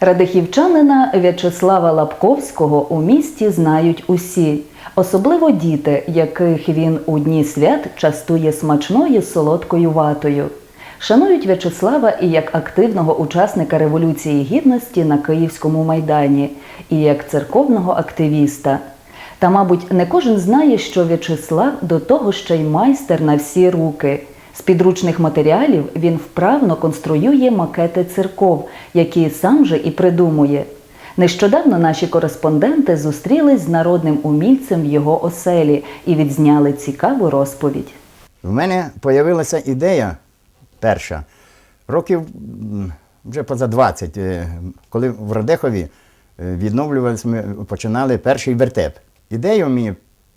Радихівчанина В'ячеслава Лапковського у місті знають усі, особливо діти, яких він у дні свят частує смачною солодкою ватою. Шанують В'ячеслава і як активного учасника Революції Гідності на Київському майдані, і як церковного активіста. Та, мабуть, не кожен знає, що В'ячеслав до того ще й майстер на всі руки. З підручних матеріалів він вправно конструює макети церков, які сам же і придумує. Нещодавно наші кореспонденти зустрілись з народним умільцем в його оселі і відзняли цікаву розповідь. В мене з'явилася ідея перша, років вже поза 20, е, коли в Радехові е, відновлювалися, ми починали перший вертеп. Ідею мені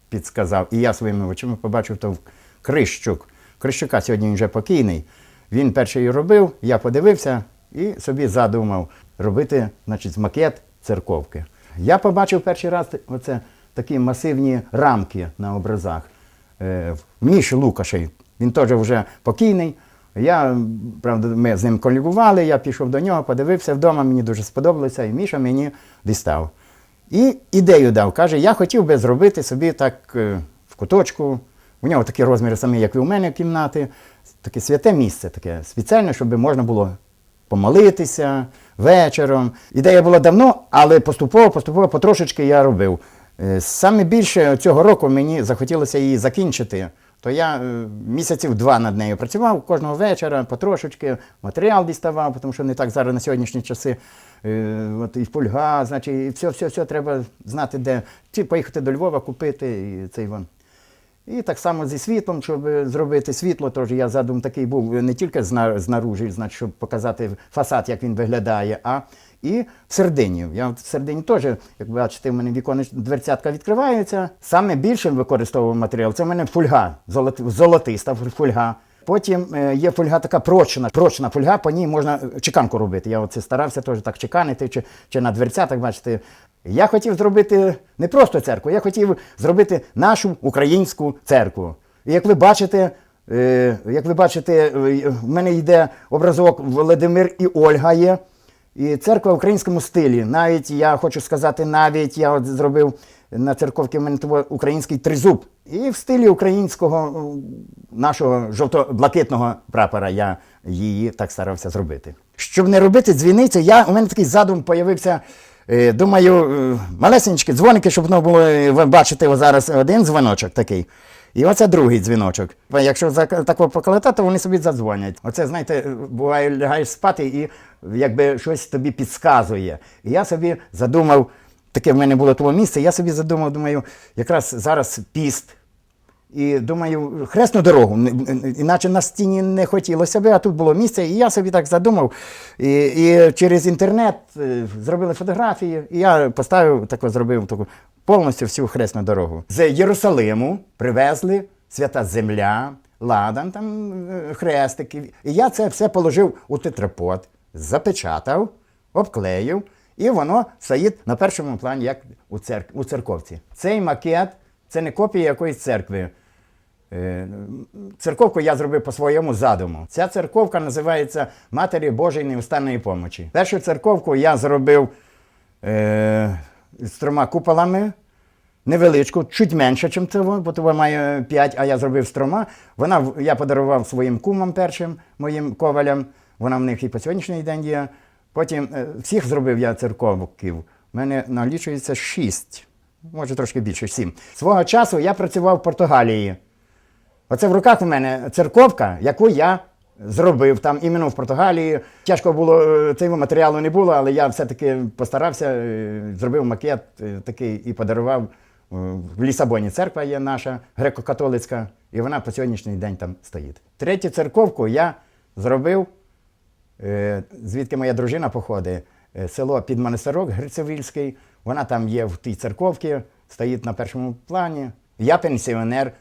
підсказав, і я своїми очима побачив то Крищук. Крищука сьогодні вже покійний. Він перший робив, я подивився і собі задумав робити значить, макет церковки. Я побачив перший раз оце такі масивні рамки на образах. Е, Міш Лукашей, він теж вже покійний. Я, правда, ми з ним колігували, я пішов до нього, подивився вдома, мені дуже сподобалося, і Міша мені дістав. І ідею дав. Каже, я хотів би зробити собі так е, в куточку. У нього такі розміри самі, як і у мене кімнати, таке святе місце, таке спеціальне, щоб можна було помолитися вечором. Ідея була давно, але поступово, поступово, потрошечки я робив. Е, Саме більше цього року мені захотілося її закінчити. То я е, місяців два над нею працював кожного вечора, потрошечки, матеріал діставав, тому що не так зараз на сьогоднішні часи. е, От і фольга, значить, і все, все, все треба знати, де. Чи поїхати до Львова купити і цей вон. І так само зі світлом, щоб зробити світло, тож я задум такий був не тільки знаружі, значить, щоб показати фасад, як він виглядає, а і всередині. Я в всередині теж, як бачите, в мене віконеч дверцятка відкривається. Саме більше використовував матеріал. Це в мене фульга, золотиста фольга. Потім е, є фольга така прочна, прочна фольга, по ній можна е, чеканку робити. Я оце старався теж так чеканити, чи, чи на дверцятах, бачите. Я хотів зробити не просто церкву, я хотів зробити нашу українську церкву. І як ви бачите, е, як ви бачите, в мене йде образок Володимир і Ольга є. І церква в українському стилі. Навіть я хочу сказати, навіть я от зробив на церковці мене український тризуб. І в стилі українського нашого жовто-блакитного прапора я її так старався зробити. Щоб не робити дзвіниці, я, у мене такий задум появився. е, Думаю, е, малесенькі дзвоники, щоб воно було, е, ви бачите зараз один дзвоночок такий. І оце другий дзвіночок. Якщо такого поколота, то вони собі задзвонять. Оце, знаєте, буває, лягаєш спати і якби щось тобі підказує. І я собі задумав, таке в мене було того місце, я собі задумав, думаю, якраз зараз піст. І думаю, хресну дорогу, іначе на стіні не хотілося би, а тут було місце. І я собі так задумав. І, і через інтернет е, зробили фотографії, і я поставив таку, зробив таку повністю всю хресну дорогу. З Єрусалиму привезли свята земля, ладан, там е, хрестики. І я це все положив у тетрапот, запечатав, обклеїв, і воно стоїть на першому плані, як у, церк... у церковці. Цей макет це не копія якоїсь церкви. Е, Церковку я зробив по своєму задуму. Ця церковка називається Матері Божої Неустанної помочі. Першу церковку я зробив е, з трьома куполами, невеличку, чуть менше, ніж цього, бо того має 5, а я зробив з трьома. Вона я подарував своїм кумам першим, моїм ковалям. Вона в них і по сьогоднішній день є. Потім е, всіх зробив я церковків. У мене налічується шість, може трошки більше, сім. Свого часу я працював в Португалії. Оце в руках у мене церковка, яку я зробив там іменно в Португалії. Тяжко було, е, цього матеріалу не було, але я все-таки постарався, е, зробив макет е, такий і подарував. В Лісабоні церква є наша греко-католицька, і вона по сьогоднішній день там стоїть. Третю церковку я зробив, звідки моя дружина походить, село Підмонастирок Грицевільський. Вона там є в тій церковці, стоїть на першому плані. Я пенсіонер.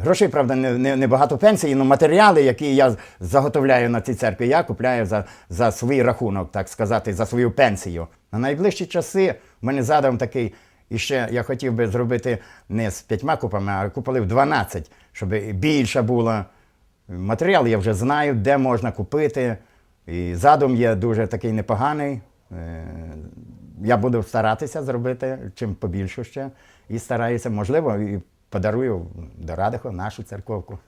Грошей, правда, не, не, не багато пенсії, але матеріали, які я заготовляю на цій церкві, я купляю за, за свій рахунок, так сказати, за свою пенсію. На найближчі часи в мене задум такий, і ще я хотів би зробити не з п'ятьма купами, а куполів 12, щоб більше було. Матеріал я вже знаю, де можна купити. І задум є дуже такий непоганий. Е, Я буду старатися зробити чим побільше ще. І стараюся, можливо, подарую до Радихова нашу церковку.